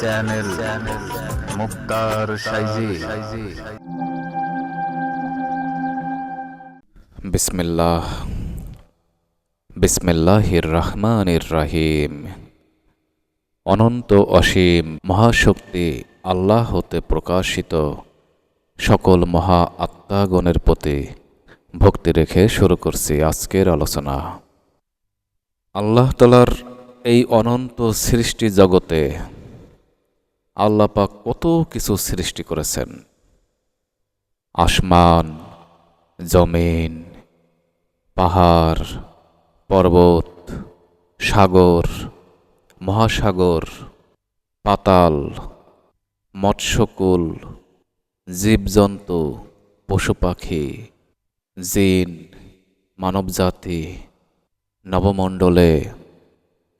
Channel বিসমিল্লাহ। বিসমিল্লাহির রহমানির রাহিম। অনন্ত অসীম মহাশক্তি আল্লাহ হতে প্রকাশিত সকল মহা আত্মাগণের প্রতি ভক্তি রেখে শুরু করছি আজকের আলোচনা। আল্লাহ তালার এই অনন্ত সৃষ্টি জগতে আল্লাপাক কত কিছু সৃষ্টি করেছেন। আসমান, জমিন, পাহাড়, পর্বত, সাগর, মহাসাগর, পাতাল, মৎস্যকুল, জীবজন্তু পশু পাখি জিন, মানবজাতি, নবমণ্ডলে,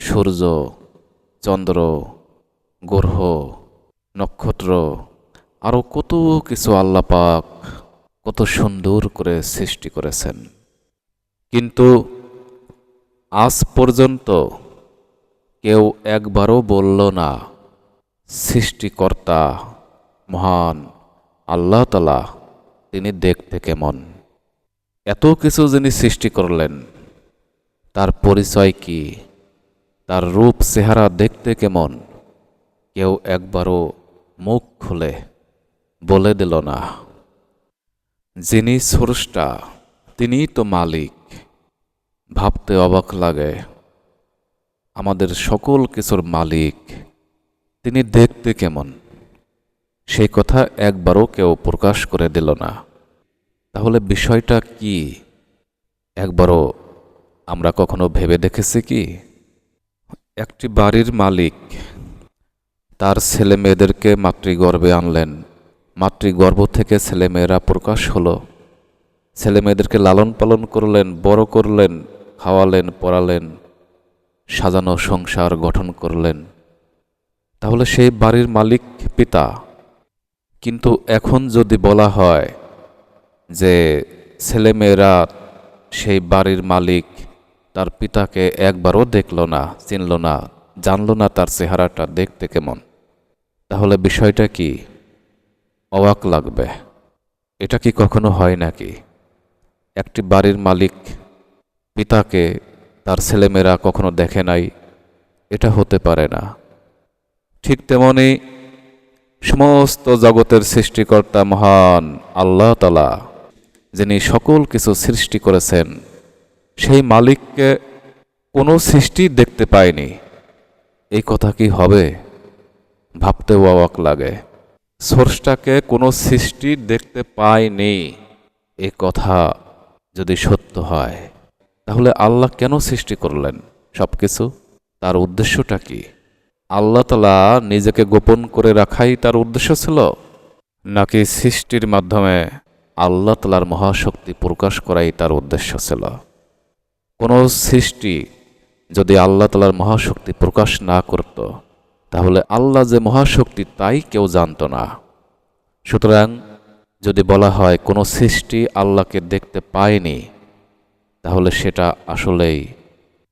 সূর্য, চন্দ্র, গ্রহ নক্ষত্র আরও কত কিছু আল্লাপাক কত সুন্দর করে সৃষ্টি করেছেন। কিন্তু আজ পর্যন্ত কেউ একবারও বলল না, সৃষ্টিকর্তা মহান আল্লাহ তালা তিনি দেখতে কেমন। এত কিছু যিনি সৃষ্টি করলেন, তার পরিচয় কি? তার রূপ, চেহারা দেখতে কেমন? কেউ একবারও মুখ খুলে বলে দিল না। যিনি স্রষ্টা, তিনিই তো মালিক। ভাবতে অবাক লাগে। আমাদের সকল কিছুর মালিক। তিনি দেখতে কেমন? সেই কথা একবারও কেউ প্রকাশ করে দিল না। তাহলে বিষয়টা কি? একবারও আমরা কখনো ভেবে দেখেছি কি? একটি বাড়ির মালিক তার ছেলে মেয়েদেরকে মাতৃগর্ভে আনলেন। মাতৃগর্ভ থেকে ছেলেমেয়েরা প্রকাশ হলো। ছেলে মেয়েদেরকে লালন পালন করলেন, বড় করলেন, খাওয়ালেন, পড়ালেন, সাজানো সংসার গঠন করলেন। তাহলে সেই বাড়ির মালিক পিতা। কিন্তু এখন যদি বলা হয় যে ছেলেমেয়েরা সেই বাড়ির মালিক, তার পিতাকে একবারও দেখল না, চিনল না, জানল না তার চেহারাটা দেখতে কেমন। তাহলে বিষয়টা কি? অবাক লাগবে। এটা কি কখনো হয় নাকি? একটি বাড়ির মালিক পিতাকে তার ছেলেমেয়েরা কখনো দেখে নাই, এটা হতে পারে না। ঠিক তেমনি সমস্ত জগতের সৃষ্টিকর্তা মহান আল্লাহ তালা যিনি সকল কিছু সৃষ্টি করেছেন, সেই মালিককে কোনো সৃষ্টি দেখতে পায়নি। এই কথা কি হবে? ভাবতেও অবাক লাগে। সোর্সটাকে কোনো সৃষ্টি দেখতে পায়নি। এ কথা যদি সত্য হয়, তাহলে আল্লাহ কেন সৃষ্টি করলেন সব কিছু তার উদ্দেশ্যটা কি? আল্লাহ তালা নিজেকে গোপন করে রাখাই তার উদ্দেশ্য ছিল? নাকি সৃষ্টির মাধ্যমে আল্লাহ তালার মহাশক্তি প্রকাশ করাই তার উদ্দেশ্য ছিল? কোনো সৃষ্টি যদি আল্লাহ তালার মহাশক্তি প্রকাশ না করত তাহলে আল্লাহ যে মহাশক্তি, তাই কেউ জানত না। সুতরাং যদি বলা হয় কোনো সৃষ্টি আল্লাহকে দেখতে পায়নি, তাহলে সেটা আসলেই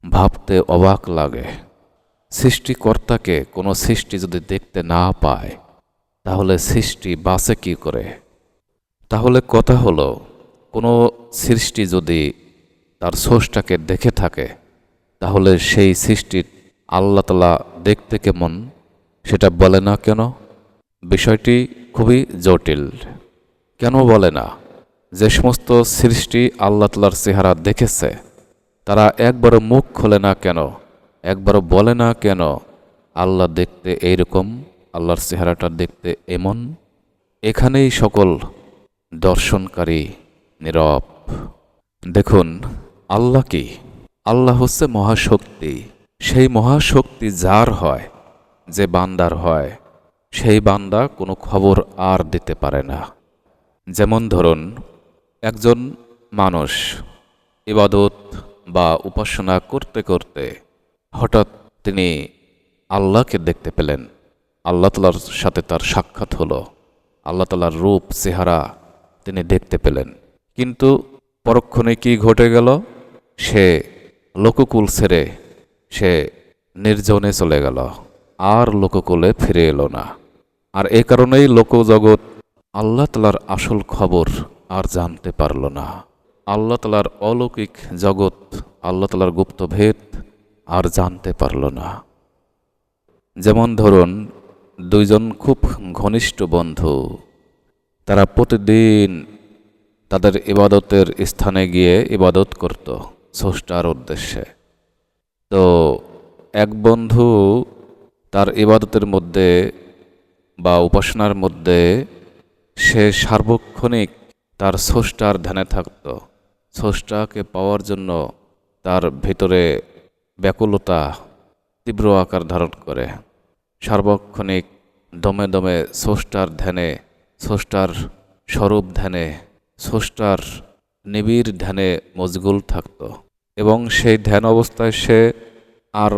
ভাবতে অবাক লাগে। সৃষ্টিকর্তাকে কোনো সৃষ্টি যদি দেখতে না পায়, তাহলে সৃষ্টি বাঁচে কি করে? তাহলে কথা হলো, কোনো সৃষ্টি যদি তার সোষটাকে দেখে থাকে, তাহলে সেই সৃষ্টির আল্লাহ তালা দেখতে কেমন, সেটা বলে না কেন? বিষয়টি খুবই জটিল। কেন বলে না? যে সমস্ত সৃষ্টি আল্লাহ তালার চেহারা দেখেছে, তারা একবারও মুখ খোলে না কেন? একবারও বলে না কেন আল্লাহ দেখতে এইরকম, আল্লাহর চেহারাটা দেখতে এমন? এখানেই সকল দর্শনকারী নীরব। দেখুন, আল্লাহ কি? আল্লাহ হচ্ছে মহাশক্তি। সেই মহাশক্তি যার হয়, যে বান্দার হয়, সেই বান্দা কোনো খবর আর দিতে পারে না। যেমন ধরুন, একজন মানুষ ইবাদত বা উপাসনা করতে করতে হঠাৎ তিনি আল্লাহকে দেখতে পেলেন। আল্লাহ তালার সাথে তার সাক্ষাৎ হলো। আল্লাহ তালার রূপ, চেহারা তিনি দেখতে পেলেন। কিন্তু পরক্ষণে কি ঘটে গেল? সে লোককুল ছেড়ে সে নির্জনে চলে গেল। আর লোককুলে ফিরে এলো না। আর এ কারণেই লোকজগৎ আল্লাহ তালার আসল খবর আর জানতে পারল না। আল্লাহ তালার অলৌকিক জগৎ, আল্লাহ তালার গুপ্তভেদ আর জানতে পারল না। যেমন ধরুন, দুইজন খুব ঘনিষ্ঠ বন্ধু, তারা প্রতিদিন তাদের ইবাদতের স্থানে গিয়ে ইবাদত করত, স্রষ্টার উদ্দেশ্যে। তো এক বন্ধু তার ইবাদতের মধ্যে বা উপাসনার মধ্যে সে সার্বক্ষণিক তার স্রষ্টার ধ্যানে থাকত। স্রষ্টাকে পাওয়ার জন্য তার ভিতরে ব্যাকুলতা তীব্র আকার ধারণ করে। সার্বক্ষণিক দমে দমে স্রষ্টার ধ্যানে, স্রষ্টার স্বরূপ ধ্যানে, স্রষ্টার নিবিড় ধ্যানে মজগুল থাকত। এবং সেই ধ্যান অবস্থায় সে আর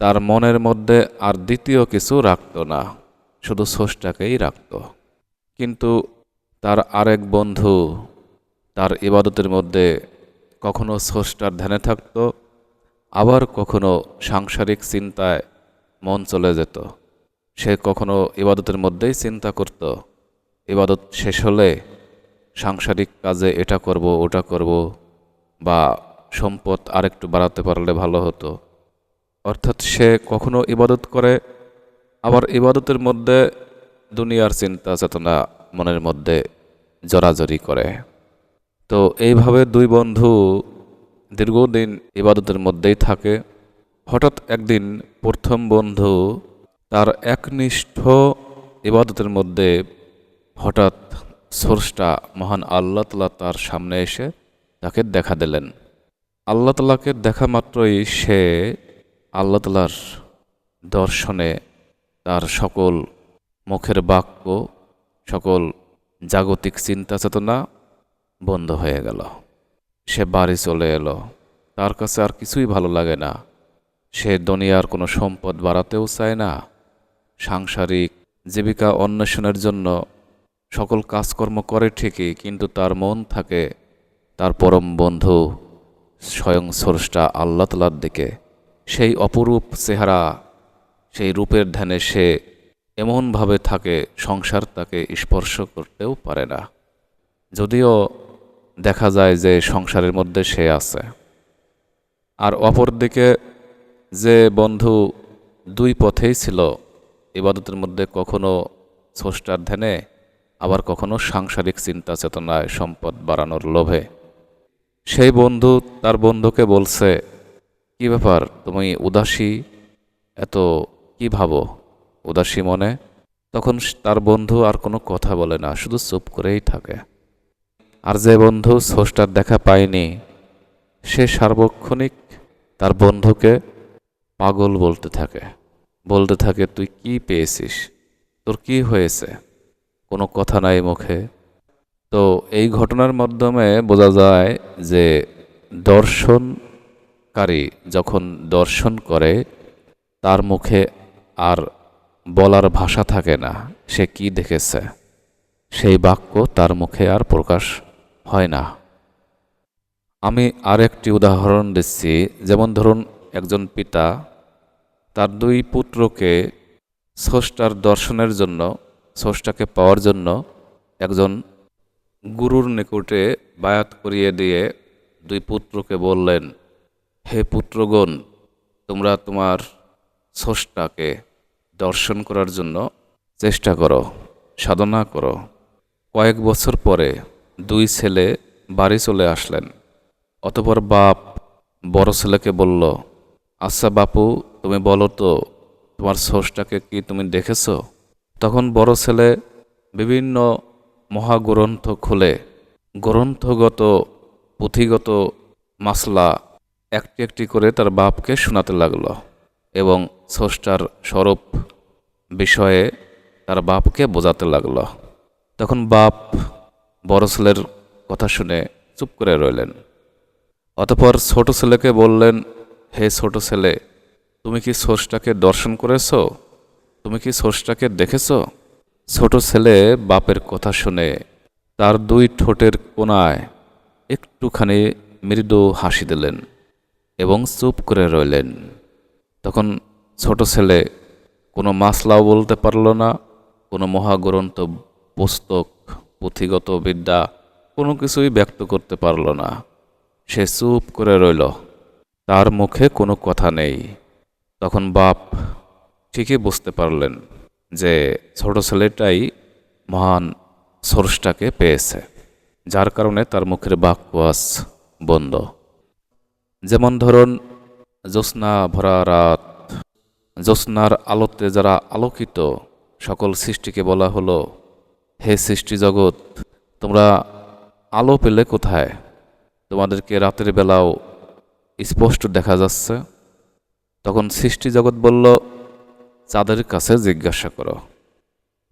তার মনের মধ্যে আর দ্বিতীয় কিছু রাখত না, শুধু স্রষ্টাকেই রাখত। কিন্তু তার আরেক বন্ধু তার ইবাদতের মধ্যে কখনো স্রষ্টার ধ্যানে থাকত, আবার কখনো সাংসারিক চিন্তায় মন চলে যেত। সে কখনো ইবাদতের মধ্যেই চিন্তা করত, ইবাদত শেষ হলে সাংসারিক কাজে এটা করব, ওটা করব বা সম্পদ আরেকটু বাড়াতে পারলে ভালো হতো। অর্থাৎ সে কখনো ইবাদত করে, আবার ইবাদতের মধ্যে দুনিয়ার চিন্তা, চেতনা মনের মধ্যে জড়াজড়ি করে। তো এইভাবে দুই বন্ধু দীর্ঘদিন ইবাদতের মধ্যেই থাকে। হঠাৎ একদিন প্রথম বন্ধু তার একনিষ্ঠ ইবাদতের মধ্যে হঠাৎ স্রষ্টা মহান আল্লাহ তালা তার সামনে এসে তাকে দেখা দিলেন। আল্লাহ তালাকে দেখা মাত্রই সে আল্লাহ তালার দর্শনে তার সকল মুখের বাক্য, সকল জাগতিক চিন্তা চেতনা বন্ধ হয়ে গেল। সে বাড়ি চলে এলো। তার কাছে আর কিছুই ভালো লাগে না। সে দুনিয়ার কোনো সম্পদ বাড়াতেও চায় না। সাংসারিক জীবিকা অন্বেষণের জন্য সকল কাজকর্ম করে ঠিকই, কিন্তু তার মন থাকে তার পরম বন্ধু স্বয়ং স্রষ্টা আল্লাহ তালার দিকে। সেই অপরূপ চেহারা, সেই রূপের ধ্যানে সে এমনভাবে থাকে, সংসার তাকে স্পর্শ করতেও পারে না। যদিও দেখা যায় যে সংসারের মধ্যে সে আছে। আর অপরদিকে যে বন্ধু দুই পথেই ছিল, ইবাদতের মধ্যে কখনো স্রষ্টার ধ্যানে, আবার কখনো সাংসারিক চিন্তা চেতনায় সম্পদ বাড়ানোর লোভে। সেই বন্ধু তার বন্ধুকে বলছে, কি ব্যাপার? তুমি উদাসী? এত কি ভাবো? উদাসী মনে? তখন তার বন্ধু আর কোনো কথা বলে না, শুধু চুপ করেই থাকে। আর যে বন্ধু স্রষ্টার দেখা পায়নি, সে সার্বক্ষণিক তার বন্ধুকে পাগল বলতে থাকে। বলতে থাকে, তুই কি পেয়েছিস? তোর কি হয়েছে? কোনো কথা নাই মুখে? তো এই ঘটনার মাধ্যমে বোঝা যায় যে দর্শনকারী যখন দর্শন করে, তার মুখে আর বলার ভাষা থাকে না, সে কি দেখেছে? সেই বাক্য তার মুখে আর প্রকাশ হয় না। আমি আরেকটি উদাহরণ দিচ্ছি। যেমন ধরুন, একজন পিতা তার দুই পুত্রকে স্রষ্টার দর্শনের জন্য, স্রষ্টাকে পাওয়ার জন্য একজন গুরুর নিকটে বায়াত করিয়ে দিয়ে দুই পুত্রকে বললেন, হে পুত্রগণ, তোমরা তোমার স্রষ্টাকে দর্শন করার জন্য চেষ্টা করো, সাধনা করো। কয়েক বছর পরে দুই ছেলে বাড়ি চলে আসলেন। অতপর বাপ বড় ছেলেকে বলল আচ্ছা বাপু, তুমি বলো তো, তোমার স্রষ্টাকে কি তুমি দেখেছ? তখন বড় ছেলে বিভিন্ন মহাগ্রন্থ খুলে। গ্রন্থগত, পুঁথিগত মাসলা একটি একটি করে তার বাপকে শোনাতে লাগল এবং স্রষ্টার স্বরূপ বিষয়ে তার বাপকে বোঝাতে লাগল। তখন বাপ বড় ছেলের কথা শুনে চুপ করে রইলেন। অতপর ছোট ছেলেকে বললেন, হে ছোট ছেলে, তুমি কি স্রষ্টাকে দর্শন করেছ? তুমি কি স্রষ্টাকে দেখেছ? ছোট ছেলে বাপের কথা শুনে তার দুই ঠোঁটের কোনায় একটুখানি মৃদু হাসি দিলেন এবং চুপ করে রইলেন। তখন ছোট ছেলে কোনো মাসলাও বলতে পারল না, কোনো মহাগ্রন্থ, পুস্তক, পুঁথিগত বিদ্যা কোনো কিছুই ব্যক্ত করতে পারল না। সে চুপ করে রইল, তার মুখে কোনো কথা নেই। তখন বাপ ঠিকই বুঝতে পারলেন। যে ছোট ছেলেটাই মহান সোর্সটাকে পেয়েছে, যার কারণে তার মুখের বাক্যাস বন্ধ। যেমন ধরুন, জ্যোৎস্না ভরা রাত, জ্যোৎস্নার আলোতে যারা আলোকিত, সকল সৃষ্টিকে বলা হলো, হে সৃষ্টি জগৎ, তোমরা আলো পেলে কোথায়? তোমাদেরকে রাতের বেলাও স্পষ্ট দেখা যাচ্ছে। তখন সৃষ্টি জগৎ বলল চাঁদের কাছে জিজ্ঞাসা করো।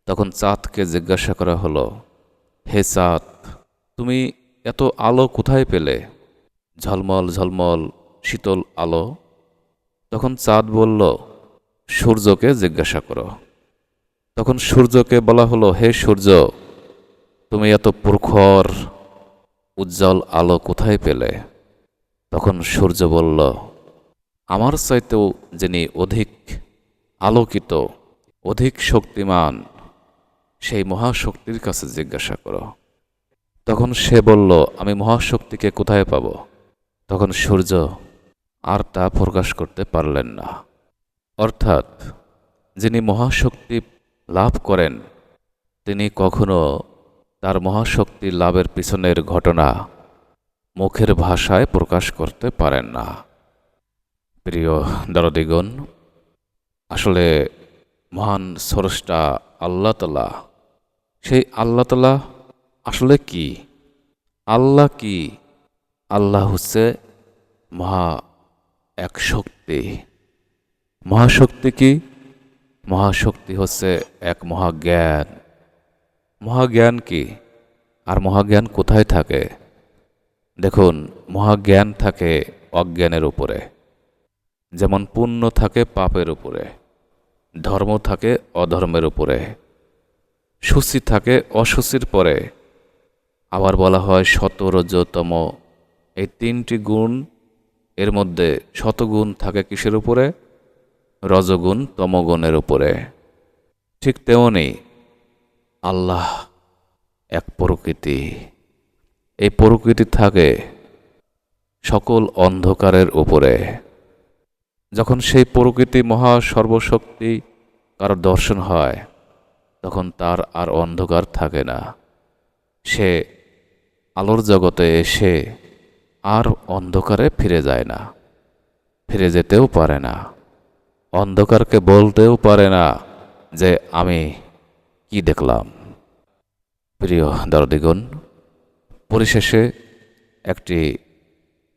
তখন চাঁদকে জিজ্ঞাসা করা হলো, হে চাঁদ, তুমি এত আলো কোথায় পেলে? ঝলমল ঝলমল, শীতল আলো? তখন চাঁদ বলল, সূর্যকে জিজ্ঞাসা করো। তখন সূর্যকে বলা হলো, হে সূর্য, তুমি এত প্রখর, উজ্জ্বল আলো কোথায় পেলে? তখন সূর্য বলল, আমার চাইতেও যিনি অধিক আলোকিত, অধিক শক্তিমান, সেই মহাশক্তির কাছে জিজ্ঞাসা করো। তখন সে বলল, আমি মহাশক্তিকে কোথায় পাব? তখন সূর্য আর তা প্রকাশ করতে পারলেন না। অর্থাৎ, যিনি মহাশক্তি লাভ করেন, তিনি কখনো তার মহাশক্তি লাভের পিছনের ঘটনা মুখের ভাষায় প্রকাশ করতে পারেন না। প্রিয় দরদিগণ আসলে মহান স্রষ্টা আল্লাহ তালা সেই আল্লাহ তালা আসলে কি? আল্লাহ কি? আল্লাহ হচ্ছে মহা এক শক্তি। মহাশক্তি কি? মহাশক্তি হচ্ছে এক মহাজ্ঞান। মহাজ্ঞান কি? আর মহাজ্ঞান কোথায় থাকে? দেখুন, মহাজ্ঞান থাকে অজ্ঞানের উপরে, যেমন পুণ্য থাকে পাপের উপরে। ধর্ম থাকে অধর্মের উপরে। সুচি থাকে অসুচির পরে। আবার বলা হয় শতরজতম। এই তিনটি গুণ এর মধ্যে শতগুণ থাকে কিসের উপরে? রজগুণ তমগুণের উপরে। ঠিক তেমনি আল্লাহ এক প্রকৃতি। এই প্রকৃতি থাকে সকল অন্ধকারের উপরে। যখন সেই প্রকৃতি মহা সর্বশক্তি কারও দর্শন হয়, তখন তার আর অন্ধকার থাকে না। সে আলোর জগতে এসে আর অন্ধকারে ফিরে যায় না, ফিরে যেতেও পারে না। অন্ধকারকে বলতেও পারে না যে, আমি কি দেখলাম? প্রিয় দরদিগণ, পরিশেষে একটি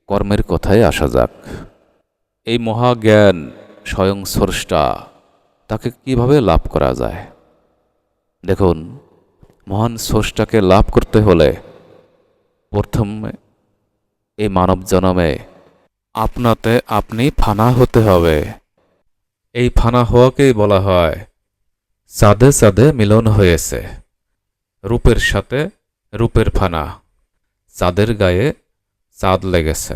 কর্মের কথায় আসা যাক। এই মহাজ্ঞান স্বয়ং স্রষ্টা, তাকে কীভাবে লাভ করা যায়? দেখুন, মহান স্রষ্টাকে লাভ করতে হলে প্রথমে এই মানব জনমে আপনাতে আপনি ফানা হতে হবে। এই ফানা হওয়াকেই বলা হয় চাঁদে চাঁদে মিলন হয়েছে। রূপের সাথে রূপের ফানা। চাঁদের গায়ে চাঁদ লেগেছে।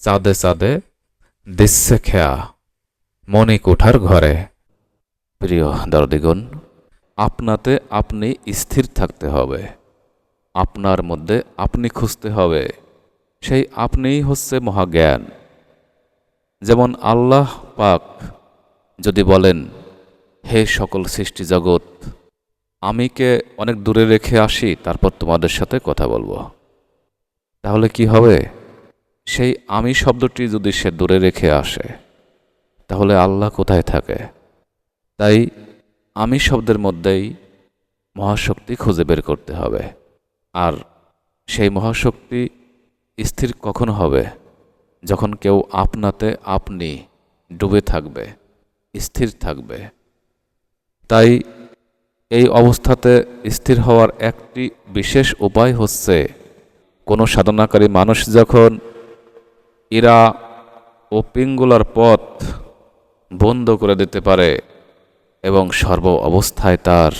চাঁদে চাঁদে দিচ্ছে খেয়া মণিক ওঠার ঘরে। প্রিয় দরদিগণ, আপনাতে আপনি স্থির থাকতে হবে। আপনার মধ্যে আপনি খুঁজতে হবে। সেই আপনিই হচ্ছে মহাজ্ঞান। যেমন আল্লাহ পাক যদি বলেন, হে সকল সৃষ্টি জগৎ আমিকে অনেক দূরে রেখে আসি, তারপর তোমাদের সাথে কথা বলব। তাহলে কি হবে? সেই আমি শব্দটি যদি সে দূরে রেখে আসে, তাহলে আল্লাহ কোথায় থাকে? তাই আমি শব্দের মধ্যেই মহাশক্তি খুঁজে বের করতে হবে। আর সেই মহাশক্তি স্থির কখন হবে? যখন কেউ আপনাতে আপনি ডুবে থাকবে, স্থির থাকবে। তাই এই অবস্থাতে স্থির হওয়ার একটি বিশেষ উপায় হচ্ছে, কোনো সাধনাকারী মানুষ যখন ইরা ও পিঙ্গুলার পথ বন্ধ করে দিতে পারে এবং সর্ব অবস্থায় তার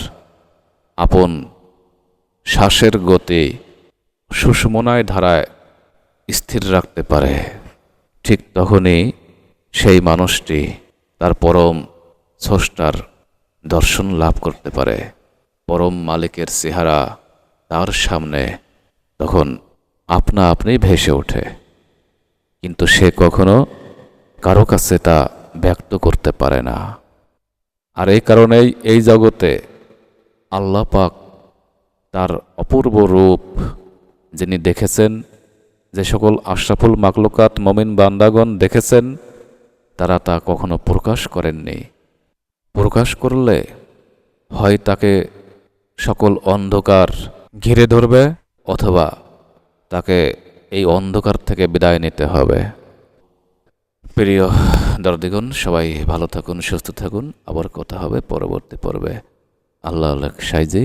আপন শ্বাসের গতি সুষমনায় ধারায় স্থির রাখতে পারে। ঠিক তখনই সেই মানুষটি তার পরম স্রষ্টার দর্শন লাভ করতে পারে। পরম মালিকের চেহারা তার সামনে তখন আপনা আপনি ভেসে ওঠে। কিন্তু সে কখনো কারও কাছে তা ব্যক্ত করতে পারে না। আর এই কারণেই এই জগতে আল্লাহ পাক তার অপূর্ব রূপ যিনি দেখেছেন, যে সকল আশরাফুল মাকলুকাত মমিন বান্দাগণ দেখেছেন, তারা তা কখনো প্রকাশ করেননি। প্রকাশ করলে হয় তাকে সকল অন্ধকার ঘিরে ধরবে, অথবা তাকে এই অন্ধকার থেকে বিদায় নিতে হবে। প্রিয় দর্দিগণ সবাই ভালো থাকুন সুস্থ থাকুন। আবার কথা হবে পরবর্তী পর্বে। আল্লাহ আল্লাহ সাইজি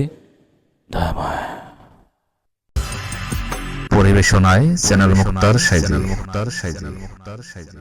দয়াময় পরিবেশনায় চ্যানেল মুক্তার সাইজি। মুক্তার সাইজি মুক্তার সাইজি।